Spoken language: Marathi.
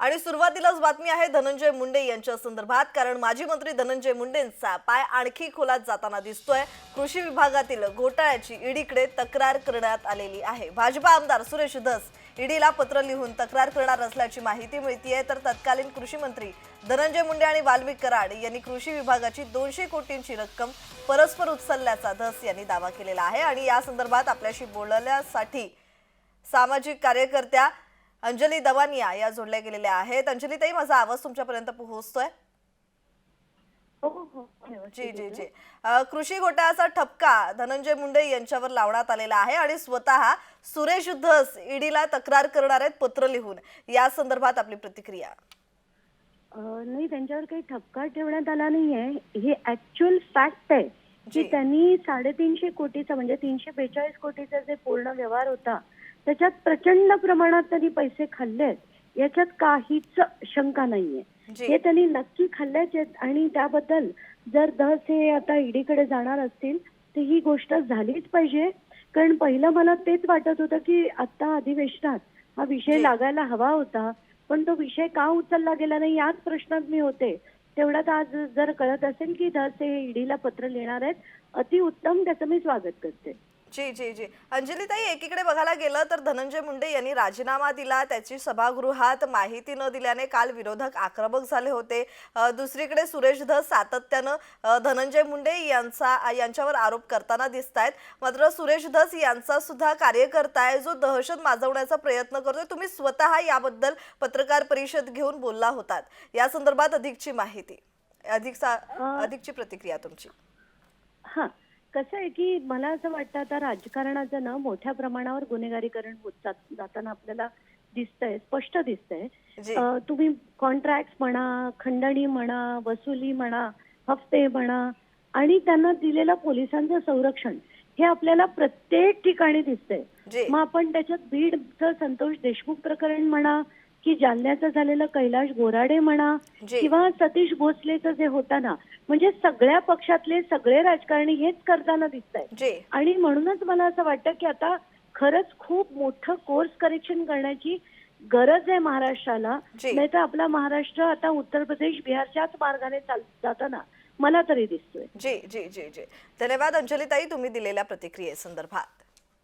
आणि सुरुवातीलाच बातमी आहे धनंजय मुंडे यांच्या संदर्भात कारण माजी मंत्री धनंजय मुंडेंचा पाय आणखी खोलात जाताना दिसतोय. कृषी विभागातील घोटाळ्याची ईडीकडे तक्रार करण्यात आलेली आहे. भाजपा आमदार सुरेश धस ईडीला पत्र लिहून तक्रार करणार असल्याची माहिती मिळतीये. तर तत्कालीन कृषी मंत्री धनंजय मुंडे आणि वाल्मिक कराड यांनी कृषी विभागाची दोनशे कोटींची रक्कम परस्पर उचलल्याचा धस यांनी दावा केलेला आहे. आणि या संदर्भात आपल्याशी बोलण्यासाठी सामाजिक कार्यकर्त्या अंजली दवानिया या जोडल्या गेलेल्या आहेत. अंजली ताई माझा आवाज तुमच्यापर्यंत पोहोचतोय? हो हो व्यवस्थित जी जी. जी कृषी घोटाळ्याचा ठपका धनंजय मुंडे यांच्यावर लावण्यात आलेला आहे आणि स्वतः सुरेश धस ईडीला तक्रार करणार आहेत पत्र लिहून. या संदर्भात आपली प्रतिक्रिया. नाही त्यांच्यावर काही ठपका ठेवण्यात आला नाहीये. हे ऍक्च्युअल फॅक्ट आहे जी. की त्यांनी साडेतीनशे कोटीचा म्हणजे तीनशे बेचाळीस कोटीचा जे पूर्ण व्यवहार होता त्याच्यात प्रचंड प्रमाणात त्यांनी पैसे खाल्लेत. याच्यात काहीच शंका नाहीये. हे त्यांनी नक्की खाल्ल्याचे आणि त्याबद्दल जर दस हे आता ईडीकडे जाणार असतील तर ही गोष्ट झालीच पाहिजे. कारण पहिलं मला तेच वाटत होतं की आता अधिवेशनात हा विषय. लागायला हवा होता. पण तो विषय का उचलला गेला नाही याच प्रश्नात मी होते. तेवढ्यात आज जर कळत असेल की दस हे ईडीला पत्र लिहिणार आहेत अतिउत्तम त्याचं मी स्वागत करते. जी जी जी. अंजली ताई एकीकडे बघायला गेलं तर धनंजय मुंडे यांनी राजीनामा दिला त्याची सभागृहात माहिती न दिल्याने काल विरोधक आक्रमक झाले होते. दुसरीकडे सुरेश धस सातत्यानं धनंजय मुंडे यांचा यांच्यावर आरोप करताना दिसत आहेत मात्र सुरेश धस यांचा सुद्धा कार्यकर्ता आहे जो दहशत माजवण्याचा प्रयत्न करतोय तुम्ही स्वतः याबद्दल पत्रकार परिषद घेऊन बोलला होतात. या संदर्भात अधिकची माहिती अधिक अधिकची प्रतिक्रिया तुमची. हा. कसं आहे की मला असं वाटतं आता राजकारणाचं ना मोठ्या प्रमाणावर गुन्हेगारीकरण होत जात- जाताना आपल्याला दिसतंय स्पष्ट दिसतंय. जी. अं, तुम्ही कॉन्ट्रॅक्ट म्हणा खंडणी म्हणा वसुली म्हणा हफ्ते म्हणा आणि त्यांना दिलेलं पोलिसांचं संरक्षण हे आपल्याला प्रत्येक ठिकाणी दिसतंय. जी. मग आपण त्याच्यात बीडचं संतोष देशमुख प्रकरण म्हणा की जालन्याचं झालेलं कैलाश गोराडे म्हणा किंवा सतीश भोसलेचं जे होतं ना म्हणजे सगळ्या पक्षातले सगळे राजकारणी हेच करताना दिसत आहेत आणि म्हणूनच मला असं वाटतं की आता खरंच खूप मोठं कोर्स करेक्शन करण्याची गरज आहे महाराष्ट्राला. जी. नाही तर आपला महाराष्ट्र आता उत्तर प्रदेश बिहारच्याच मार्गाने चाल जाताना मला तरी दिसतोय. जी जी जी जी. धन्यवाद अंजलीताई तुम्ही दिलेल्या प्रतिक्रियेसंदर्भात.